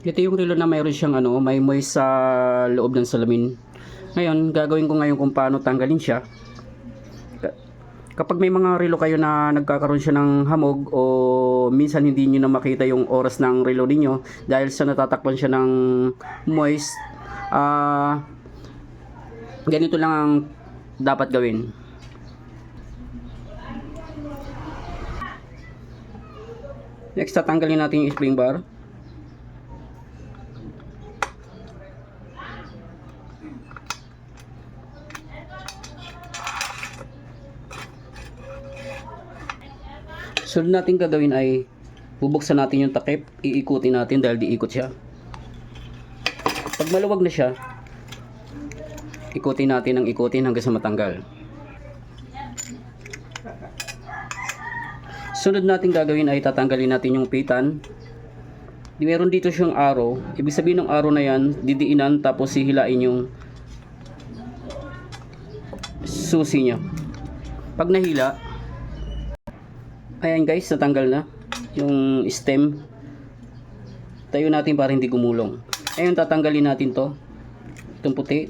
Ito yung relo na mayroon siyang ano, may moist sa loob ng salamin. Ngayon, gagawin ko ngayon kung paano tanggalin siya. Ka- Kapag may mga relo kayo na nagkakaroon siya ng hamog o minsan hindi niyo na makita yung oras ng relo ninyo dahil sa natatakpan siya ng moist, ah ganito lang ang dapat gawin. Next, tatanggalin natin yung spring bar. Sunod natin gagawin ay bubuksan natin yung takip, iikutin natin dahil diikot siya. Pag maluwag na siya, ikutin natin ang ikutin hanggang sa matanggal. Sunod natin gagawin ay tatanggalin natin yung pitan. Di meron dito siyang arrow. Ibig sabihin ng arrow na yan, didiinan tapos hihilain yung susi niya. Pag nahila, ayan guys, natanggal na yung stem. Tayo natin para hindi gumulong. Ayun, tatanggalin natin to. Itong puti.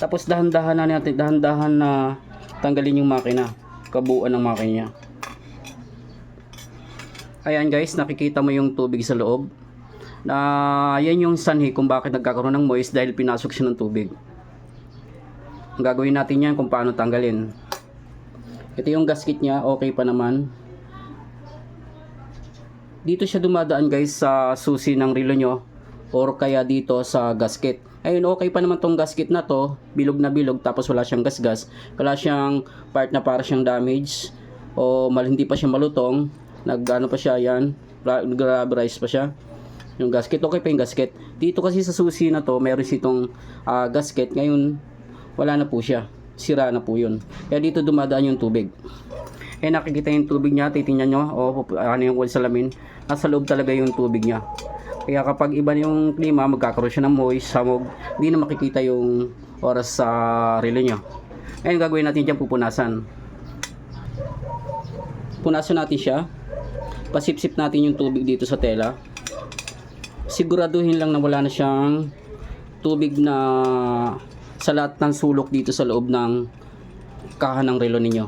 Tapos dahan-dahan na natin, dahan-dahan na tanggalin yung makina. Kabuuan ng makina. Ayan guys, nakikita mo yung tubig sa loob. Na yan yung sanhi kung bakit nagkakaroon ng moist dahil pinasok siya ng tubig. Ang gagawin natin yan kung paano tanggalin. Ito yung gasket niya, okay pa naman. Dito siya dumadaan guys sa susi ng relo nyo or kaya dito sa gasket. Ayun, okay pa naman tong gasket na to. Bilog na bilog tapos wala siyang gasgas. Wala siyang part na para siyang damage o mal hindi pa siya malutong. Nag-ano pa siya yan. Nag-rubberize pa siya. Yung gasket, okay pa yung gasket. Dito kasi sa susi na to, meron sitong ah, gasket. Ngayon, wala na po siya. Sira na po yun. Kaya dito dumadaan yung tubig. Eh nakikita yung tubig niya, titingnan nyo, o pup- ano yung wall salamin, nasa loob talaga yung tubig niya. Kaya kapag iba yung klima, magkakaroon siya ng moist, samog, hindi na makikita yung oras sa relo nyo. Ngayon gagawin natin dyan, pupunasan. Punasan natin siya. Pasipsip natin yung tubig dito sa tela. Siguraduhin lang na wala na siyang tubig na sa lahat ng sulok dito sa loob ng kahan ng relo ninyo.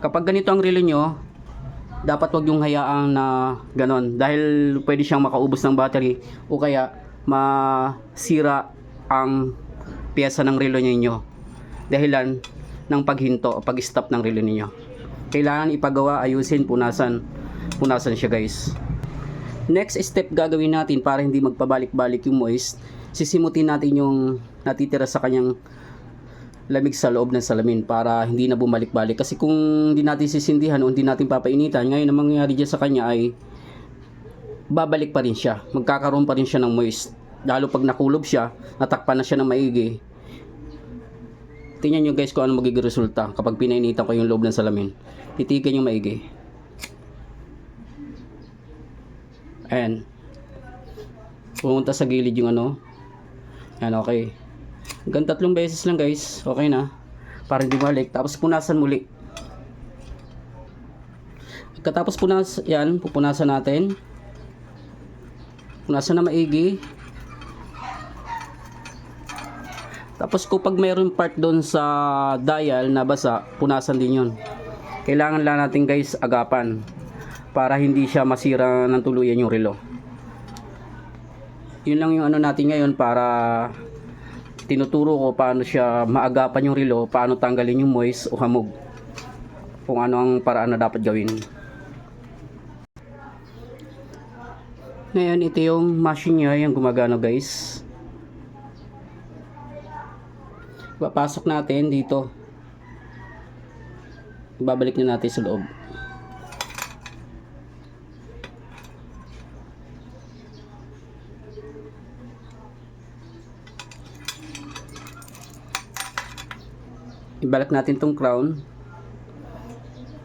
Kapag ganito ang relo nyo, dapat wag yung hayaang na ganon dahil pwede siyang makaubos ng battery o kaya masira ang piyesa ng relo ninyo dahilan ng paghinto o pag-stop ng relo ninyo. Kailangan ipagawa, ayusin, punasan. Punasan siya guys. Next step gagawin natin para hindi magpabalik-balik yung moist, sisimutin natin yung natitira sa kanyang lamig sa loob ng salamin para hindi na bumalik-balik. Kasi kung hindi natin sisindihan o hindi natin papainitan, ngayon ang mangyayari dyan sa kanya ay babalik pa rin siya. Magkakaroon pa rin siya ng moist. Lalo pag nakulob siya, natakpan na siya ng maigi. Tingnan nyo guys kung ano magiging resulta kapag pinainitan ko yung loob ng salamin. Titigan yung maigi. Ayan. Pumunta sa gilid yung ano. Ayan, okay. Hanggang tatlong beses lang guys. Okay na. Para hindi balik. Tapos punasan muli. Pagkatapos punas, yan, pupunasan natin. Punasan na maigi. Tapos kapag mayroon part doon sa dial na basa, punasan din yun. Kailangan lang natin guys agapan para hindi siya masira ng tuluyan yung relo. Yun lang yung ano natin ngayon para tinuturo ko paano siya maagapan yung relo, paano tanggalin yung moist o hamog. Kung ano ang paraan na dapat gawin. Ngayon, ito yung machine niya, yung gumagano guys. Papasok natin dito. Babalik na natin sa loob. Ibalik natin tong crown.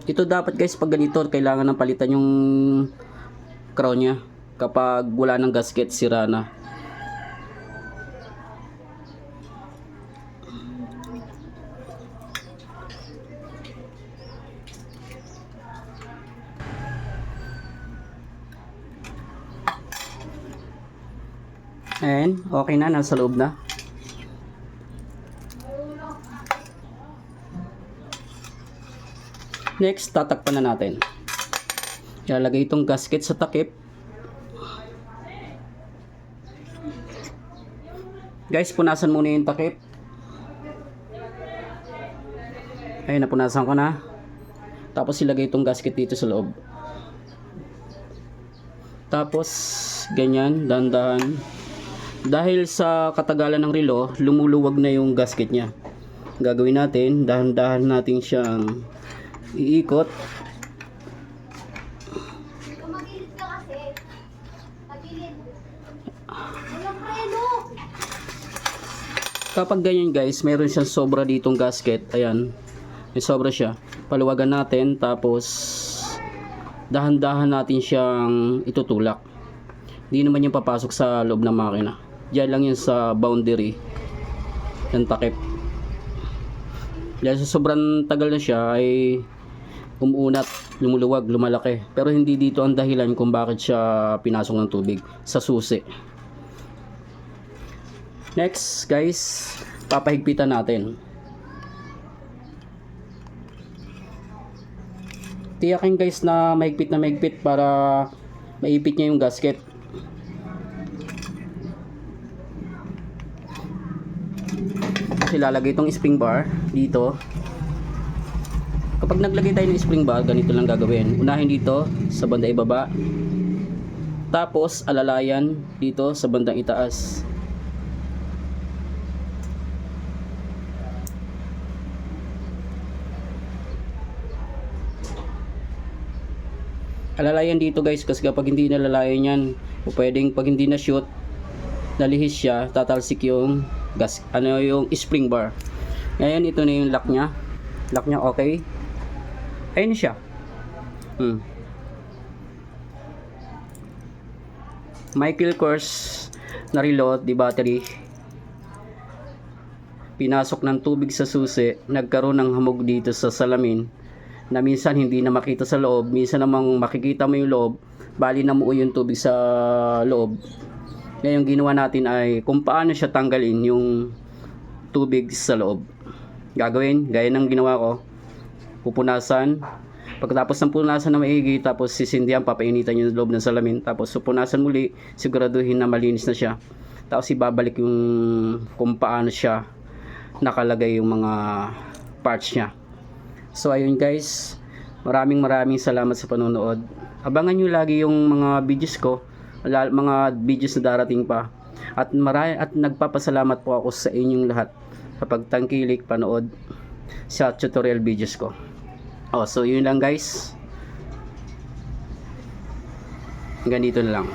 Ito dapat guys pag ganito kailangan ng palitan yung crown niya kapag wala ng gasket sira na. And okay na, nasa loob na. Next, tatakpan na natin. Ilalagay itong gasket sa takip. Guys, punasan muna yung takip. Ayun, napunasan ko na. Tapos ilagay itong gasket dito sa loob. Tapos, ganyan, dandahan. Dahil sa katagalan ng relo, lumuluwag na yung gasket niya. Gagawin natin, dahan-dahan natin siyang iikot. Preno. Kapag ganyan guys, meron siyang sobra ditong gasket. Ayan. May sobra siya. Paluwagan natin tapos dahan-dahan natin siyang itutulak. Hindi naman yung papasok sa loob ng makina. Diyan lang yun sa boundary ng takip. Dahil sa sobrang tagal na siya ay umuunat, lumuluwag, lumalaki. Pero hindi dito ang dahilan kung bakit siya pinasok ng tubig sa susi. Next, guys, papahigpitan natin. Tiyakin guys na mahigpit na mahigpit para maipit niya yung gasket. Tapos ilalagay itong spring bar dito. Kapag naglagay tayo ng spring bar, ganito lang gagawin. Unahin dito sa banda ibaba. Tapos alalayan dito sa bandang itaas. alalayan dito guys kasi kapag hindi nalalayan yan o pwedeng pag hindi na shoot nalihis siya tatalsik yung gas ano yung spring bar ngayon ito na yung lock nya lock nya okay ayun siya hmm. Michael Kors na reload di battery pinasok ng tubig sa susi nagkaroon ng hamog dito sa salamin na minsan hindi na makita sa loob, minsan namang makikita mo yung loob, bali na muo yung tubig sa loob. Ngayon ginawa natin ay kung paano siya tanggalin yung tubig sa loob. Gagawin, gaya ng ginawa ko, pupunasan, pagkatapos ng punasan na maigi, tapos sisindihan, papainitan yung loob ng salamin, tapos pupunasan muli, siguraduhin na malinis na siya. Tapos ibabalik yung kung paano siya nakalagay yung mga parts niya. So ayun guys, maraming maraming salamat sa panonood. Abangan nyo lagi yung mga videos ko, mga videos na darating pa. At marami at nagpapasalamat po ako sa inyong lahat sa pagtangkilik panood sa tutorial videos ko. Oh, so yun lang guys. Hanggang dito na lang.